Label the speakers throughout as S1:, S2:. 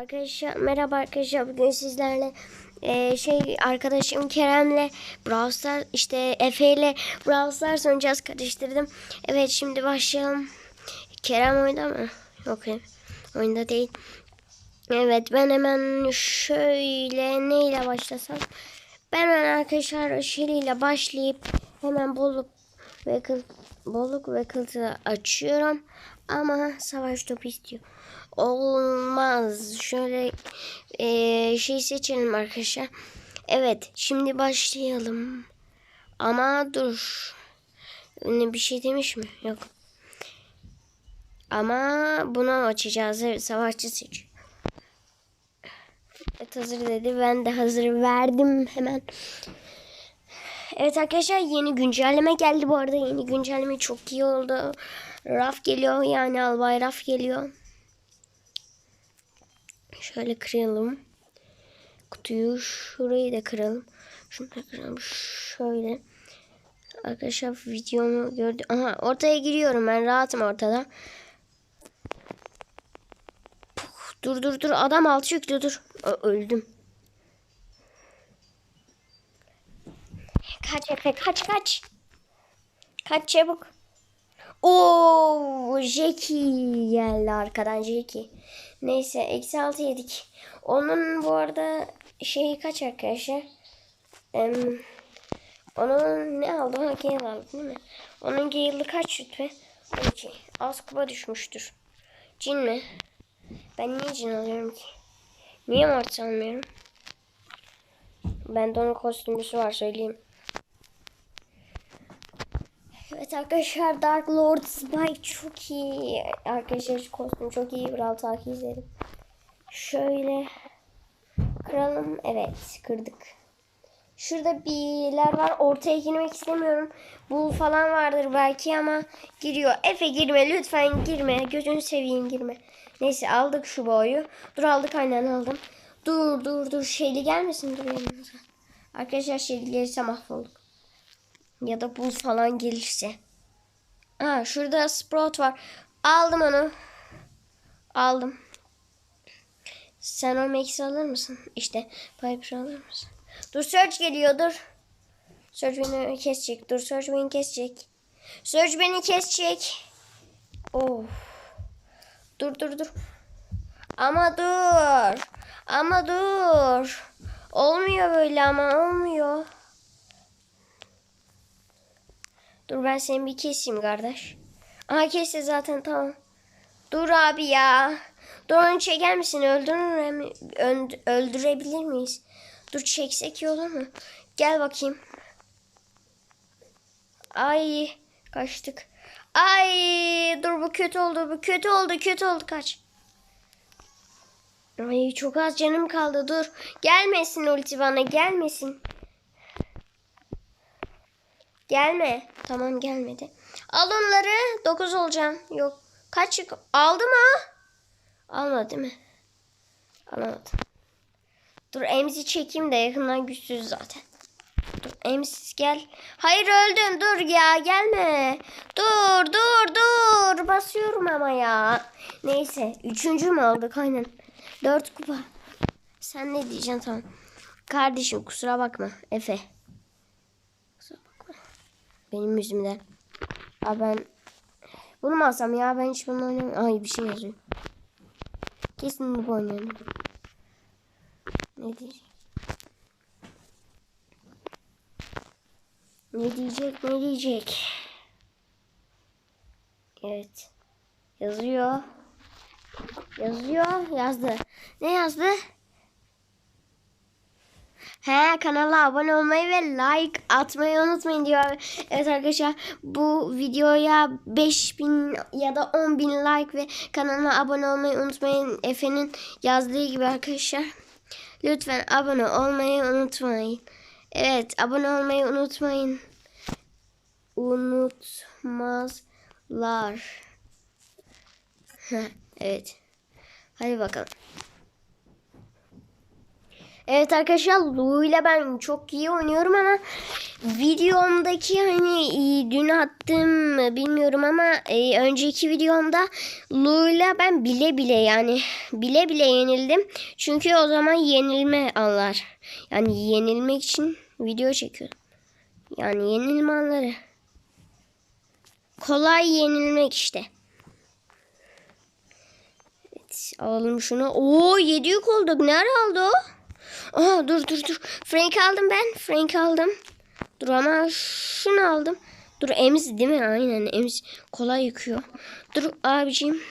S1: Arkadaşlar merhaba arkadaşlar bugün sizlerle eee, şey arkadaşım Kerem'le Brawl Stars işte Efe ile Brawl Stars oynayacağız karıştırdım. Evet şimdi başlayalım. Kerem oyunda mı? Yok oyunda değil. Evet ben hemen şöyle neyle başlasam? Ben hemen arkadaşlar Shelly ile başlayıp hemen bolluk ve kıl, bolluk ve kılıcı açıyorum. Ama savaş topu istiyor. Olmaz. Şöyle eee, şey seçelim arkadaşlar. Evet şimdi başlayalım. Ama dur. Ne bir şey demiş mi? Yok. Ama bunu açacağız. Evet, savaşçı seç. Evet hazır dedi. Ben de hazır verdim hemen. Evet arkadaşlar yeni güncelleme geldi bu arada. Yeni güncelleme çok iyi oldu. Raf geliyor yani albay raf geliyor. Şöyle kıralım. Kutuyu şurayı da kıralım. Şunu da kıralım. Şöyle. Arkadaşlar videomu gördü. Aha ortaya giriyorum ben rahatım ortada. Puh, Dur dur dur adam alçı yüklü dur. Ö- öldüm. Kaç Efe kaç kaç. Kaç çabuk. Oo, Jackie geldi arkadan Jackie. Neyse eksi altı yedik. Onun bu arada şeyi kaç arkadaşlar? Em, onun ne aldı? Ha Gale aldı değil mi? Onun Gale'ı kaç rütbe? 12. Az kupa düşmüştür. Cin mi? Ben niye cin alıyorum ki? Niye mart almıyorum? Bende onun kostümcüsü var söyleyeyim. Evet arkadaşlar Dark Lord Spike çok iyi. Arkadaşlar şu kostüm çok iyi. Brawl Talk'ı izledim. Şöyle kıralım. Evet kırdık. Şurada birler var. Ortaya girmek istemiyorum. Bu falan vardır belki ama giriyor. Efe girme lütfen girme. Gözünü seveyim girme. Neyse aldık şu boyu. Dur aldık aynen aldım. Dur dur dur. Şeyli gelmesin dur yanımıza. Arkadaşlar şeyli gelirse mahvolduk. Ya da bul falan gelirse. Ha şurada Sprout var. Aldım onu. Aldım. Sen o Max'i alır mısın? İşte Piper alır mısın? Dur Surge geliyor dur. Surge beni kesecek. Dur Surge beni kesecek. Surge beni kesecek. Of. Dur dur dur. Ama dur. Ama dur. Olmuyor böyle ama olmuyor. Dur ben seni bir keseyim kardeş. Aha kesti zaten tamam. Dur abi ya. Dur onu çeker misin? Öldürür mi? Öld- öldürebilir miyiz? Dur çeksek iyi olur mu? Gel bakayım. Ay kaçtık. Ay dur bu kötü oldu. Bu kötü oldu. Kötü oldu kaç. Ay çok az canım kaldı. Dur. Gelmesin ulti bana. Gelmesin. Gelme. Tamam gelmedi. Al onları. 9 olacağım. Yok. Kaç yük? Aldı mı? Almadı değil mi? Alamadı. Dur emzi çekeyim de yakından güçsüz zaten. Dur emsiz gel. Hayır öldün dur ya gelme. Dur dur dur. Basıyorum ama ya. Neyse. Üçüncü mü aldık aynen. Dört kupa. Sen ne diyeceksin tamam. Kardeşim kusura bakma. Efe. Benim yüzümden. Ya ben bunu alsam ya ben hiç bunu oynamıyorum. Ay bir şey yazıyor. Kesin bu oynayalım. Ne diyecek? Ne diyecek ne diyecek? Evet. Yazıyor. Yazıyor. Yazdı. Ne yazdı? He kanala abone olmayı ve like atmayı unutmayın diyor. Evet arkadaşlar bu videoya 5000 ya da 10.000 like ve kanalıma abone olmayı unutmayın. Efe'nin yazdığı gibi arkadaşlar. Lütfen abone olmayı unutmayın. Evet abone olmayı unutmayın. Unutmazlar. Evet. Hadi bakalım. Evet arkadaşlar Lu ile ben çok iyi oynuyorum ama videomdaki hani e, dün attığım e, bilmiyorum ama e, önceki videomda Lu ile ben bile bile yani bile bile yenildim. Çünkü o zaman yenilme anlar. Yani yenilmek için video çekiyorum. Yani yenilme anları. Kolay yenilmek işte. Alalım şunu. Oo 7 yük olduk. Nerede aldı o? Aa dur dur dur. Frank aldım ben. Frank aldım. Dur ama şunu aldım. Dur emz değil mi? Aynen emz. Kolay yıkıyor. Dur abicim.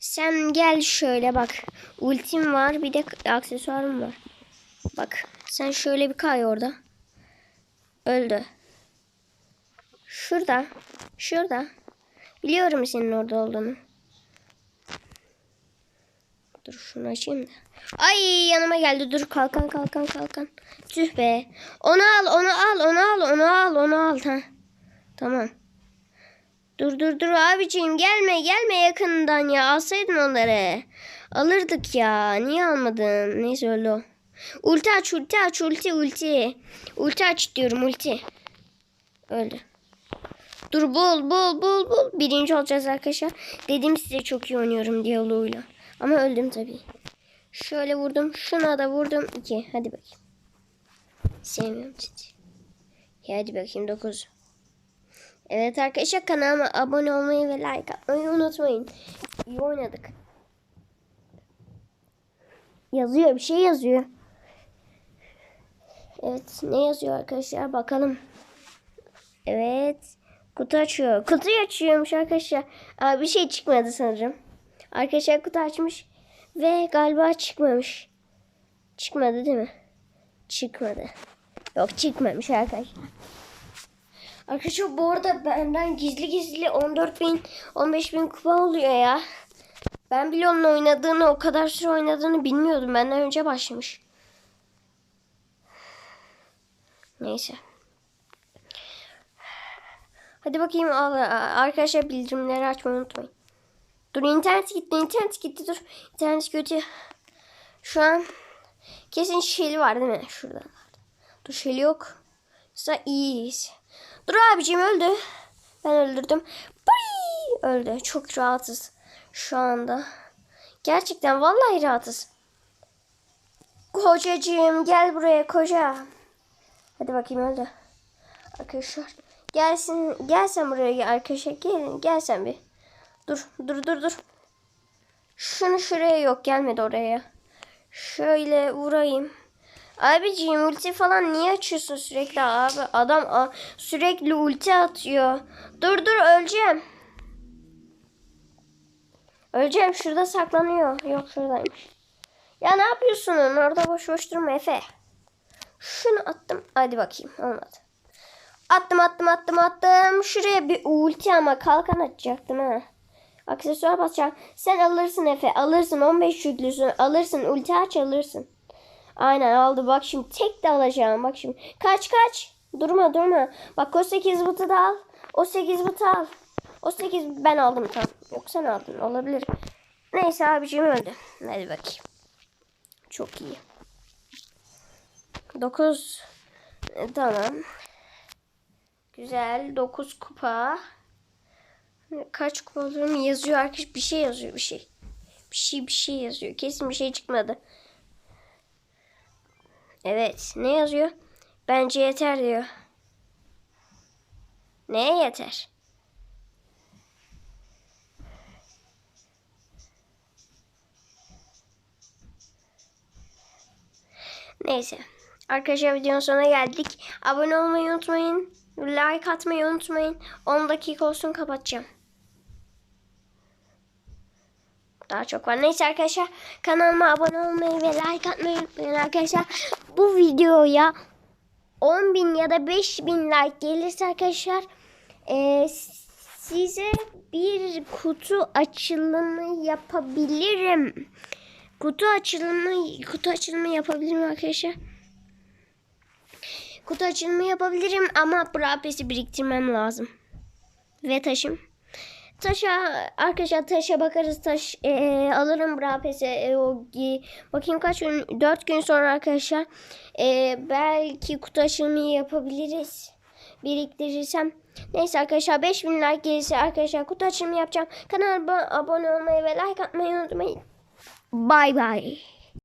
S1: Sen gel şöyle bak. Ultim var bir de aksesuarım var. Bak sen şöyle bir kay orada. Öldü. Şurada. Şurada. Biliyorum senin orada olduğunu. Dur şunu açayım da. Ay yanıma geldi. Dur kalkan kalkan kalkan. Tüh be. Onu al onu al onu al onu al onu al. Ha. Tamam. Dur dur dur abiciğim gelme gelme yakından ya. Alsaydın onları. Alırdık ya. Niye almadın? Neyse öldü o. Ulti aç ulti aç ulti ulti. Ulti aç diyorum ulti. Öldü. Dur bul bul bul bul. Birinci olacağız arkadaşlar. Dedim size çok iyi oynuyorum diyaloğuyla. Ama öldüm tabii. Şöyle vurdum. Şuna da vurdum. 2. Hadi bakayım. Sevmiyorum sizi. Hadi bakayım 9. Evet arkadaşlar kanalıma abone olmayı ve like atmayı unutmayın. İyi oynadık. Yazıyor bir şey yazıyor. Evet ne yazıyor arkadaşlar bakalım. Evet. Kutu açıyor. Kutuyu açıyormuş arkadaşlar. Aa, bir şey çıkmadı sanırım. Arkadaşlar kutu açmış. Ve galiba çıkmamış. Çıkmadı değil mi? Çıkmadı. Yok çıkmamış arkadaşlar. Arkadaşlar bu arada benden gizli gizli 14 bin 15 bin kupa oluyor ya. Ben bile onun oynadığını o kadar süre oynadığını bilmiyordum. Benden önce başlamış. Neyse. Hadi bakayım arkadaşlar bildirimleri açmayı unutmayın. Dur internet gitti internet gitti dur. İnternet kötü. Şu an kesin şeli var değil mi? Şurada. Dur şeli yok. Sa iyiyiz. Dur abicim öldü. Ben öldürdüm. Bay! Öldü. Çok rahatız şu anda. Gerçekten vallahi rahatız. Kocacığım gel buraya koca. Hadi bakayım öldü. Arkadaşlar gelsin gelsen buraya arkadaşlar gelin gelsen bir. Dur dur dur dur. Şunu şuraya yok gelmedi oraya. Şöyle vurayım. Abiciğim ulti falan niye açıyorsun sürekli abi? Adam a, sürekli ulti atıyor. Dur dur öleceğim. Öleceğim şurada saklanıyor. Yok şuradaymış. Ya ne yapıyorsun? Orada boş boş durma Efe. Şunu attım. Hadi bakayım. Olmadı. Attım attım attım attım. Şuraya bir ulti ama kalkan atacaktım ha. Aksesuar basacağım. Sen alırsın Efe. Alırsın 15 yüklüsün. Alırsın. Ulti aç alırsın. Aynen aldı. Bak şimdi tek de alacağım. Bak şimdi. Kaç kaç. Durma durma. Bak o 8 bıtı da al. O 8 bıtı al. O 8 ben aldım tam. Yok sen aldın. Olabilir. Neyse abicim öldü. Hadi bakayım. Çok iyi. 9 tamam. Güzel. 9 kupa. Kaç kupa yazıyor arkadaş. Bir şey yazıyor bir şey. Bir şey bir şey yazıyor. Kesin bir şey çıkmadı. Evet. Ne yazıyor? Bence yeter diyor. Neye yeter? Neyse. Arkadaşlar videonun sonuna geldik. Abone olmayı unutmayın. Like atmayı unutmayın. 10 dakika olsun kapatacağım. Daha çok var. Neyse arkadaşlar kanalıma abone olmayı ve like atmayı unutmayın arkadaşlar. Bu videoya 10 bin ya da 5 bin like gelirse arkadaşlar e, size bir kutu açılımı yapabilirim. Kutu açılımı kutu açılımı yapabilirim arkadaşlar. Kutu açılımı yapabilirim ama brapesi biriktirmem lazım. Ve taşım. Taşa arkadaşlar taşa bakarız. Taş e, alırım brapese o gi- bakayım kaç gün 4 gün sonra arkadaşlar e, belki kutu açılımı yapabiliriz. Biriktirirsem. Neyse arkadaşlar 5000 like gelirse arkadaşlar kutu açılımı yapacağım. Kanalıma abone olmayı ve like atmayı unutmayın. Bye bye